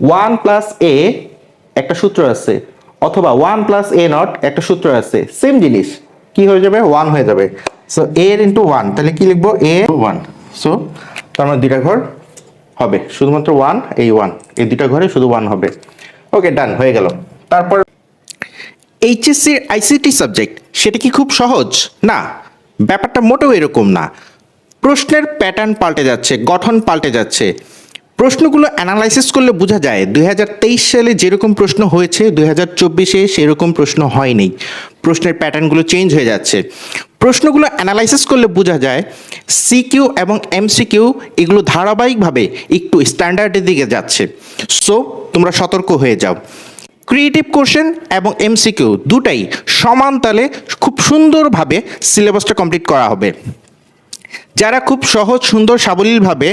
One plus এ একটা সূত্র আছে, অথবা ওয়ান প্লাস এ নট একটা সূত্র আছে, সেম জিনিস। কি হয়ে যাবে? ওয়ান হয়ে যাবে। সো এ ইন্টু ওয়ান তাহলে কি লিখব? এ ওয়ান সো তার মানে দুইটা ঘর হবে। শুধুমাত্র ওয়ান এই ওয়ান এই দুইটা ঘরে শুধু ওয়ান হবে। ওকে ডান হয়ে গেল। তারপর এইচএসসির আইসিটি সাবজেক্ট সেটা কি খুব সহজ? না, ব্যাপারটা মোটেও এরকম না। প্রশ্নের প্যাটার্ন পাল্টে যাচ্ছে, গঠন পাল্টে যাচ্ছে। প্রশ্নগুলো অ্যানালাইসিস করলে বোঝা যায়, দুই হাজার তেইশ সালে যেরকম প্রশ্ন হয়েছে, দুই হাজার চব্বিশে সেরকম প্রশ্ন হয়নি। প্রশ্নের প্যাটার্নগুলো চেঞ্জ হয়ে যাচ্ছে। প্রশ্নগুলো অ্যানালাইসিস করলে বোঝা যায় সিকিউ এবং এমসিকিউ এগুলো ধারাবাহিকভাবে একটু স্ট্যান্ডার্ডের দিকে যাচ্ছে। সো তোমরা সতর্ক হয়ে যাও। ক্রিয়েটিভ কোশ্চেন এবং এমসিকিউ দুটাই সমান তালে খুব সুন্দরভাবে সিলেবাসটা কমপ্লিট করা হবে। যারা খুব সহজ, সুন্দর, সাবলীলভাবে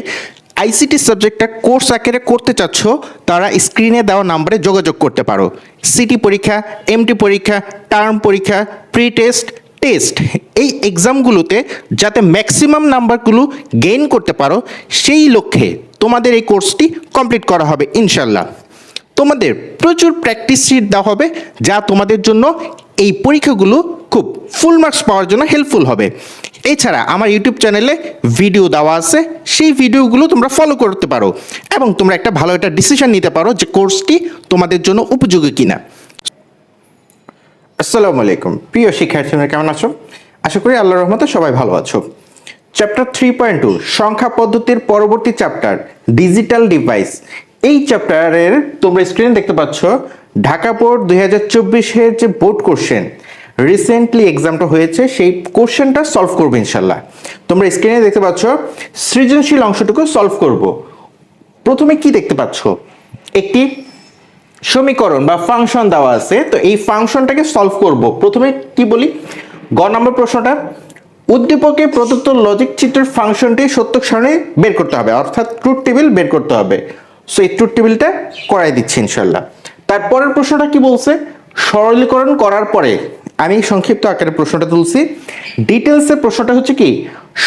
আইসিটি সাবজেক্টটা কোর্স আকারে করতে চাচ্ছ, তারা স্ক্রিনে দেওয়া নাম্বারে যোগাযোগ করতে পারো। সিটি পরীক্ষা এমটি পরীক্ষা টার্ম পরীক্ষা প্রি টেস্ট টেস্ট এই এক্সামগুলোতে যাতে ম্যাক্সিমাম নাম্বারগুলো গেইন করতে পারো, সেই লক্ষ্যে তোমাদের এই কোর্সটি কমপ্লিট করা হবে, ইনশাল্লাহ। তোমাদের প্রচুর প্র্যাকটিস শিট দেওয়া হবে, যা তোমাদের জন্য এই পরীক্ষাগুলো খুব ফুল মার্কস পাওয়ার জন্য হেল্পফুল হবে। এছাড়া আমার ইউটিউব চ্যানেলে ভিডিও দেওয়া আছে, সেই ভিডিওগুলো তোমরা ফলো করতে পারো এবং তোমরা একটা ভালো একটা ডিসিশন নিতে পারো যে কোর্সটি তোমাদের জন্য উপযোগী কিনা। আসসালামু আলাইকুম। প্রিয় শিক্ষার্থীরা, কেমন আছো? আশা করি আল্লাহর রহমতে সবাই ভালো আছো। চ্যাপ্টার থ্রি পয়েন্ট টু সংখ্যা পদ্ধতির পরবর্তী চ্যাপ্টার ডিজিটাল ডিভাইস এই চ্যাপ্টারের তোমরা স্ক্রিনে দেখতে পাচ্ছ, ঢাকা বোর্ড দুই হাজার চব্বিশের যে বোর্ড কোশ্চেন রিসেন্টলি এক্সামটা হয়েছে, সেই কোশ্চেনটা সলভ করব ইনশাল্লাহ। তোমরা স্ক্রিনে দেখতে পাচ্ছ, সৃজনশীল অংশটুকু সলভ করব। প্রথমে কি দেখতে পাচ্ছ? একটি সমীকরণ বা ফাংশন দেওয়া আছে, তো এই ফাংশনটাকে সলভ করব। প্রথমে কি বলি? গ নম্বর প্রশ্নটা, উদ্দীপকে প্রদত্ত লজিক চিত্রের ফাংশনটি সত্য সারণী বের করতে হবে, অর্থাৎ ট্রুথ টেবিল বের করতে হবে। সো এই ট্রুথ টেবিলটা করাই দিচ্ছি ইনশাল্লাহ তারপরের প্রশ্নটা কি বলছে? সরলীকরণ করার পরে আমি সংক্ষিপ্ত আকারে প্রশ্নটা তুলছি। ডিটেলসের প্রশ্নটা হচ্ছে কি?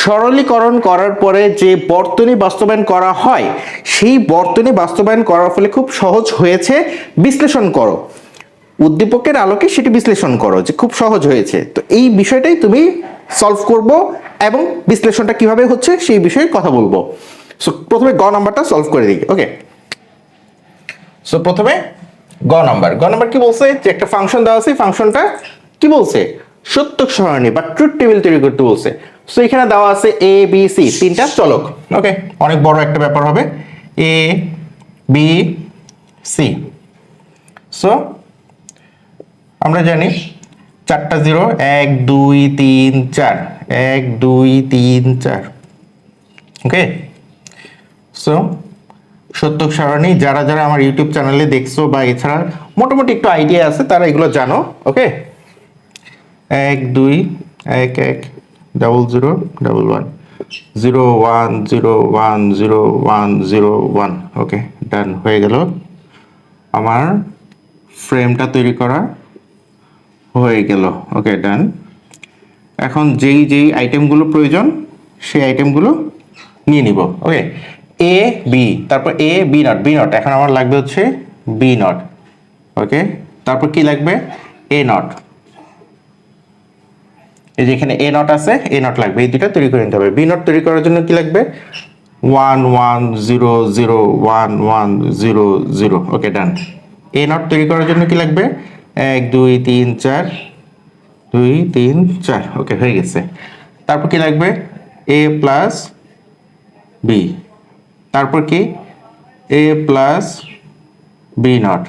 সরলীকরণ করার পরে যে বর্তনী বাস্তবায়ন করা হয়, সেই বর্তনী বাস্তবায়ন করার ফলে খুব সহজ হয়েছে। বিশ্লেষণ করো। উদ্দীপকের আলোকে সেটি বিশ্লেষণ করো যে খুব সহজ হয়েছে। তো এই বিষয়টাই তুমি সলভ করব এবং বিশ্লেষণটা কীভাবে হচ্ছে সেই বিষয়ে কথা বলব। সো প্রথমে গ নাম্বারটা সলভ করে দিই। ওকে সো প্রথমে গ নাম্বার। গ নাম্বার কি বলছে? যে একটা ফাংশন দেওয়া আছে ফাংশনটা কি বলছে? সত্য সারণী বা ট্রুথ টেবিল তৈরি করতে বলছে। সো এখানে দেওয়া আছে এ বি সি তিনটা চলক। ওকে অনেক বড় একটা ব্যাপার হবে। এ বি সি সো আমরা জানি চারটা জিরো, এক, দুই, তিন, চার। এক, দুই, তিন, চার। ওকে সো সত্যক সারণী, যারা যারা আমার ইউটিউব চ্যানেলে দেখছ বা এছাড়া মোটামুটি একটু আইডিয়া আছে, তারা এগুলো জানো ওকে এক, দুই, এক এক double zero double one zero one zero one zero one zero one okay done হয়ে গেল। আমার ফ্রেমটা তৈরি করা হয়ে গেল ওকে ডান এখন যেই যেই আইটেমগুলো প্রয়োজন, সেই আইটেমগুলো নিয়ে নিব ওকে এ বি তারপর A B not B not এখন আমার লাগবে হচ্ছে বি নট ওকে তারপর কি লাগবে? এ নট এই যে এখানে এ নট আছে এ নট লাগবে, এই দুটা তৈরি করে নিতে হবে। বি নট তৈরি করার জন্য কি লাগবে? One one zero zero one one zero zero okay done A not তৈরি করার জন্য কি লাগবে? এক, দুই, তিন, চার, দুই, তিন, চার ওকে হয়ে গেছে। তারপর কি লাগবে? এ প্লাস বি তারপর কি? এ প্লাস বি নট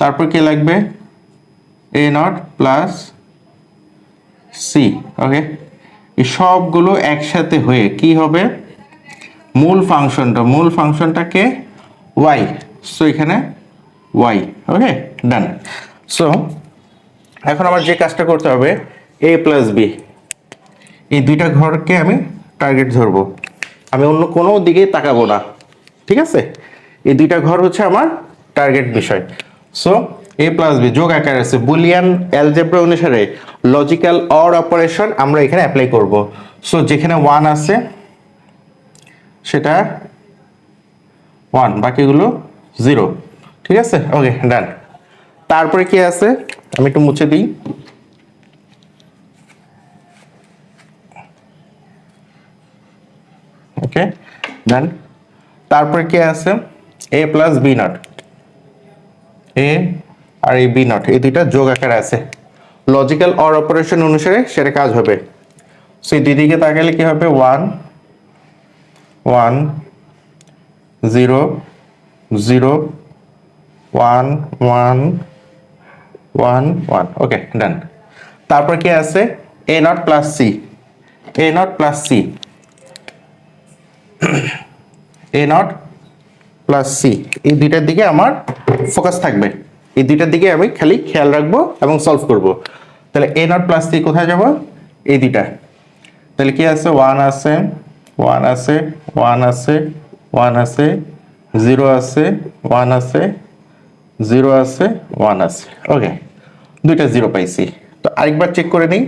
তারপর কি লাগবে? A not plus C okay এই সবগুলো একসাথে হয়ে কি হবে? মূল ফাংশনটা, মূল ফাংশনটাকে ওয়াই সো এখানে ওয়াই ওকে ডান সো এখন আমার যে কাজটা করতে হবে এ প্লাস বি এই দুইটা ঘরকে আমি টার্গেট ধরবো। আমি অন্য কোনো দিকে তাকাবো না। ঠিক আছে? এই দুইটা ঘর হচ্ছে আমার টার্গেট বিষয়। সো এ প্লাস বি যোগ আকার আছে। বুলিয়ান অ্যালজেব্রা অনুসারে লজিক্যাল অর অপারেশন আমরা এখানে অ্যাপ্লাই করব। সো যেখানে ওয়ান আছে, সেটা ওয়ান বাকিগুলো জিরো ঠিক আছে? ওকে ডান তারপরে কি আছে? আমি একটু মুছে দিই। ওকে ডান তারপরে কি আছে? A plus B not A আর এই বি নট এই দুইটা যোগ আকারে আছে। লজিক্যাল অর অপারেশন অনুসারে সেটা কাজ হবে। সো এই দিদিকে তাকালে কি হবে? One one zero zero one one one one okay done তারপর কি আছে? A not plus C A not plus C A not plus C এই দুইটার দিকে আমার ফোকাস থাকবে। এই দুইটার দিকে আমি খালি খেয়াল রাখব এবং সলভ করব। তাহলে এ নট প্লাস সি কোথায় যাব? এই দুইটা। তাহলে কি আছে? ওয়ান আছে ওয়ান আছে ওয়ান আছে ওয়ান আছে জিরো আছে ওয়ান আছে জিরো আছে ওয়ান আছে। ওকে দুইটা জিরো পাইছি। তো আরেকবার চেক করে নিই।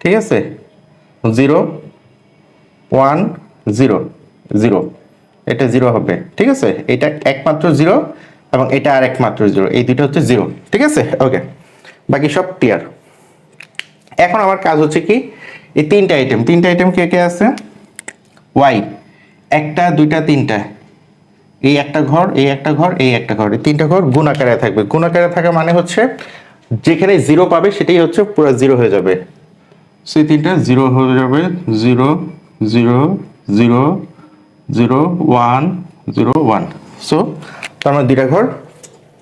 ঠিক আছে? Zero one zero zero. এটা জিরো হবে, ঠিক আছে? এটা একমাত্র জিরো এবং এটা আর একমাত্র জিরো। এই দুটো হচ্ছে জিরো, ঠিক আছে? ওকে বাকি সব ক্লিয়ার এখন আমার কাজ হচ্ছে কি? এই তিনটা আইটেম তিনটা আইটেম কে কে আছে? ওয়াই একটা, দুইটা, তিনটা। এই একটা ঘর, এই একটা ঘর, এই একটা ঘর। এই তিনটা ঘর গুণ আকারে থাকবে। গুণ আকারে থাকা মানে হচ্ছে যেখানে জিরো পাবে সেটাই হচ্ছে পুরো জিরো হয়ে যাবে। সেই তিনটা জিরো হয়ে যাবে, zero zero zero zero one zero one so ঘর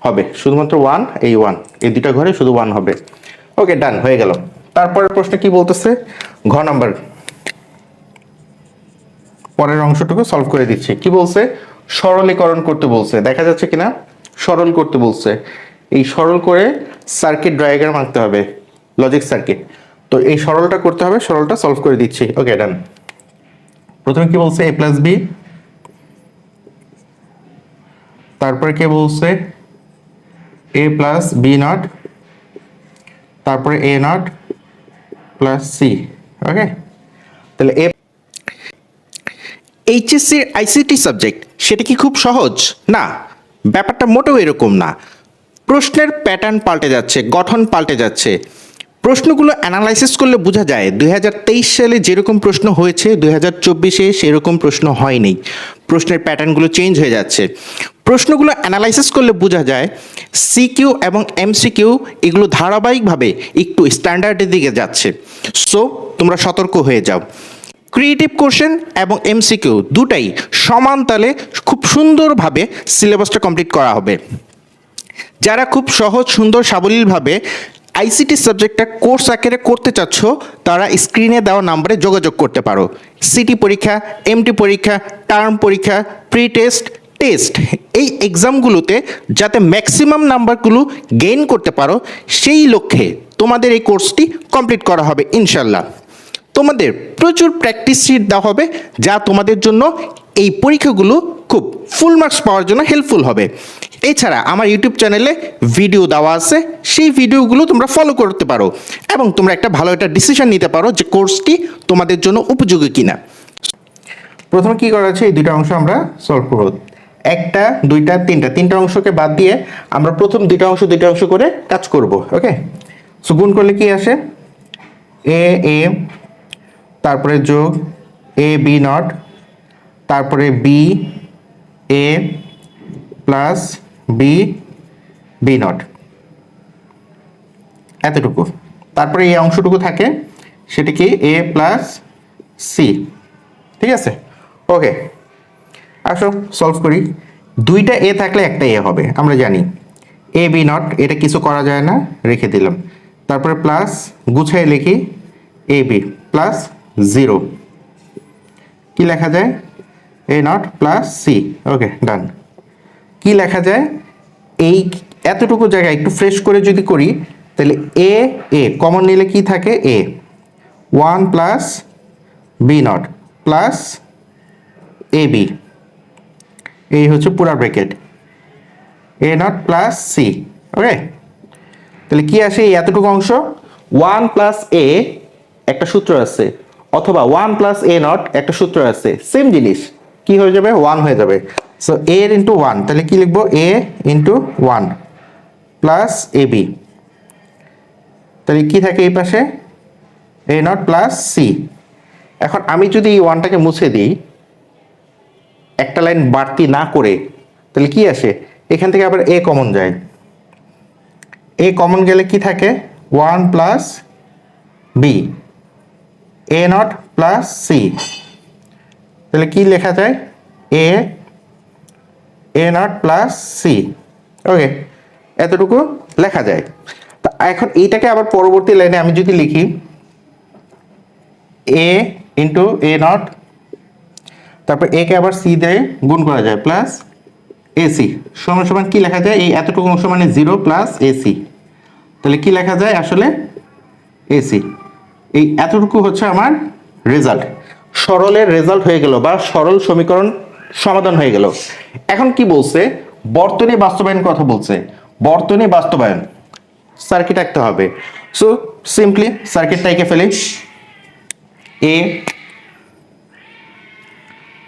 হবে। শুধুমাত্র ওয়ান এই ওয়ান এই দুইটা ঘরে শুধু ওয়ান হবে। ওকে ডান হয়ে গেল। তারপরের প্রশ্ন কি বলতেছে? ঘ নাম্বার। পরের অংশটুকু সলভ করে দিচ্ছি। কি বলছে? সরলীকরণ করতে বলছে। দেখা যাচ্ছে কিনা? সরল করতে বলছে। এই সরল করে সার্কিট ডায়াগ্রাম আঁকতে হবে। লজিক সার্কিট তো এই সরলটা করতে হবে, সরলটা সলভ করে দিচ্ছি। ওকে ডান প্রথমে কি বলছে? এ প্লাস বি তারপরে কে বলছে? এ প্লাস বি নট তারপরে A not plus C okay তাহলে এ এইচএসসির আইসিটি সাবজেক্ট সেটা কি খুব সহজ? না, ব্যাপারটা মোটেও এরকম না। প্রশ্নের প্যাটার্ন পাল্টে যাচ্ছে, গঠন পাল্টে যাচ্ছে। প্রশ্নগুলো অ্যানালাইসিস করলে বোঝা যায়, দুই হাজার তেইশ সালে যেরকম প্রশ্ন হয়েছে, দুই হাজার চব্বিশে সেরকম প্রশ্ন হয়নি। প্রশ্নের প্যাটার্নগুলো চেঞ্জ হয়ে যাচ্ছে। প্রশ্নগুলো অ্যানালাইসিস করলে বোঝা যায় সিকিউ এবং এমসিকিউ এগুলো ধারাবাহিকভাবে একটু স্ট্যান্ডার্ডের দিকে যাচ্ছে। সো তোমরা সতর্ক হয়ে যাও। ক্রিয়েটিভ কোশ্চেন এবং এমসিকিউ দুটাই সমান তালে খুব সুন্দরভাবে সিলেবাসটা কমপ্লিট করা হবে। যারা খুব সহজ, সুন্দর, সাবলীলভাবে আইসিটি সাবজেক্টটা কোর্স আকারে করতে চাচ্ছ, তারা স্ক্রিনে দেওয়া নাম্বারে যোগাযোগ করতে পারো। সিটি পরীক্ষা এমটি পরীক্ষা টার্ম পরীক্ষা প্রি টেস্ট টেস্ট এই এক্সামগুলোতে যাতে ম্যাক্সিমাম নাম্বারগুলো গেইন করতে পারো, সেই লক্ষ্যে তোমাদের এই কোর্সটি কমপ্লিট করা হবে, ইনশাল্লাহ। তোমাদের প্রচুর প্র্যাকটিস শিট দেওয়া হবে, যা তোমাদের জন্য এই পরীক্ষাগুলো খুব ফুল মার্কস পাওয়ার জন্য হেল্পফুল হবে। এছাড়া আমার ইউটিউব চ্যানেলে ভিডিও দেওয়া আছে, সেই ভিডিওগুলো তোমরা ফলো করতে পারো এবং তোমরা একটা ভালো একটা ডিসিশন নিতে পারো যে কোর্সটি তোমাদের জন্য উপযোগী কিনা। প্রথমে কি করা আছে? এই দুইটা অংশ আমরা সলভ করব। একটা, দুইটা, তিনটা তিনটা অংশকে বাদ দিয়ে আমরা প্রথম দুইটা অংশ দুইটা অংশ করে কাজ করব ওকে সো গুণ করলে কি আসে? এ এ তারপরে যোগ এ বি নট তারপরে B A plus B B not এতটুকু। তারপরে এই অংশটুকু থাকে, সেটা কি? এ প্লাস সি ঠিক আছে? ওকে আসো সলভ করি। দুইটা এ থাকলে একটা এ হবে, আমরা জানি। এ বি নট এটা কিছু করা যায় না, রেখে দিলাম। তারপরে প্লাস গুছাই লিখি। এ বি প্লাস জিরো কি লেখা যায়? A not plus C okay done কি লেখা যায়? এই এতটুকু জায়গায় একটু ফ্রেশ করে যদি করি, তাহলে এ এ কমন নিলে কি থাকে? A one plus B not plus A B এই হচ্ছে পুরা bracket A not plus C okay তাহলে কি আসে এই এতটুকু অংশ? ওয়ান প্লাস এ একটা সূত্র আছে, অথবা ওয়ান প্লাস এ নট একটা সূত্র আছে সেম জিনিস। কি হয়ে যাবে? ওয়ান হয়ে যাবে। সো এ এর ইন্টু ওয়ান তাহলে কি লিখব? A into one plus A B তাহলে কি থাকে এই পাশে? এ নট প্লাস সি এখন আমি যদি এই ওয়ানটাকে মুছে দিই, একটা লাইন বাড়তি না করে, তাহলে কি আসে? এখান থেকে আবার এ কমন যায়। এ কমন গেলে কি থাকে? One plus B A not plus C তাহলে কি লেখা যায়? A A not plus C okay এতটুকু লেখা যায়। তা এখন এইটাকে আবার পরবর্তী লাইনে আমি যদি লিখি এ ইন্টু এ নট তারপর এ কে আবার সি দিয়ে গুণ করা যায় প্লাস এসি সমান সমান কি লেখা যায়? এই এতটুকু অংশ মানে জিরো প্লাস এসি তাহলে কি লেখা যায় আসলে? এসি এই এতটুকু হচ্ছে আমার রেজাল্ট সরলের রেজাল্ট হয়ে গেল, বা সরল সমীকরণ সমাধান হয়ে গেল। এখন কি বলছে? বর্তনী বাস্তবায়ন কথা বলছে। বর্তনী বাস্তবায়ন সার্কিট আঁকতে হবে। সো সিম্পলি সার্কিটটা এঁকে ফেলি। এ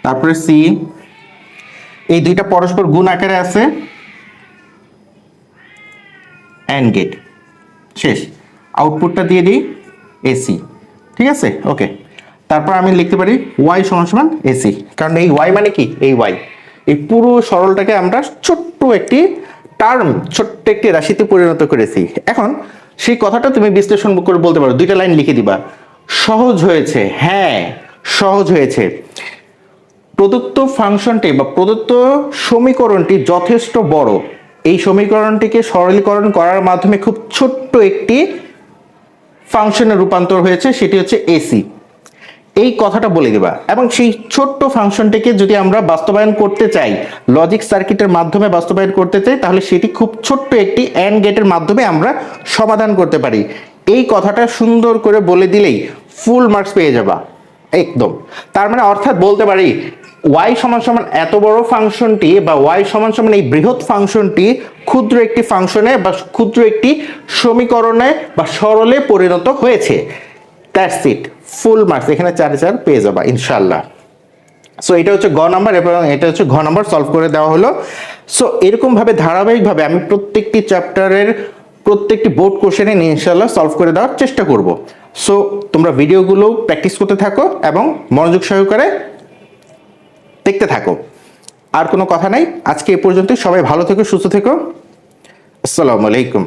তারপরে সি এই দুইটা পরস্পর গুণ আকারে আছে। অ্যান্ড গেট শেষ। আউটপুটটা দিয়ে দিই এসি ঠিক আছে? ওকে তারপর আমি লিখতে পারি ওয়াই সমান সমান এসি কারণ এই ওয়াই মানে কি? এই ওয়াই এই পুরো সরলটাকে আমরা ছোট্ট একটি টার্ম ছোট্ট একটি রাশিতে পরিণত করেছি। এখন সেই কথাটা তুমি বিশ্লেষণ করে বলতে পারো। দুইটা লাইন লিখে দিবা। সহজ হয়েছে। হ্যাঁ সহজ হয়েছে। প্রদত্ত ফাংশনটি বা প্রদত্ত সমীকরণটি যথেষ্ট বড়। এই সমীকরণটিকে সরলীকরণ করার মাধ্যমে খুব ছোট্ট একটি ফাংশনে রূপান্তর হয়েছে। সেটি হচ্ছে এসি এই কথাটা বলে দেবা। এবং সেই ছোট্ট ফাংশনটিকে যদি আমরা বাস্তবায়ন করতে চাই লজিক সার্কিটের মাধ্যমে বাস্তবায়ন করতে চাই, তাহলে সেটি খুব ছোট্ট একটি অ্যান্ড গেটের মাধ্যমে আমরা সমাধান করতে পারি। এই কথাটা সুন্দর করে বলে দিলেই ফুল মার্কস পেয়ে যাবা। একদম। তার মানে অর্থাৎ বলতে পারি ওয়াই সমান সমান এত বড় ফাংশনটি বা ওয়াই সমান সমান এই বৃহৎ ফাংশনটি ক্ষুদ্র একটি ফাংশনে বা ক্ষুদ্র একটি সমীকরণে বা সরলে পরিণত হয়েছে। ইট ফুল মার্কস এখানে চারে চার পেয়ে যাবা ইনশাল্লাহ সো এটা হচ্ছে গ নাম্বার এবং এটা হচ্ছে ঘ নাম্বার সলভ করে দেওয়া হলো। সো এরকমভাবে ধারাবাহিকভাবে আমি প্রত্যেকটি চ্যাপ্টারের প্রত্যেকটি বোর্ড কোশ্চেনে ইনশাল্লাহ সলভ করে দেওয়ার চেষ্টা করব। সো তোমরা ভিডিওগুলো প্র্যাকটিস করতে থাকো এবং মনোযোগ সহকারে দেখতে থাকো। আর কোনো কথা নাই। আজকে এ পর্যন্ত সবাই ভালো থেকো, সুস্থ থেকো। আসসালামু আলাইকুম।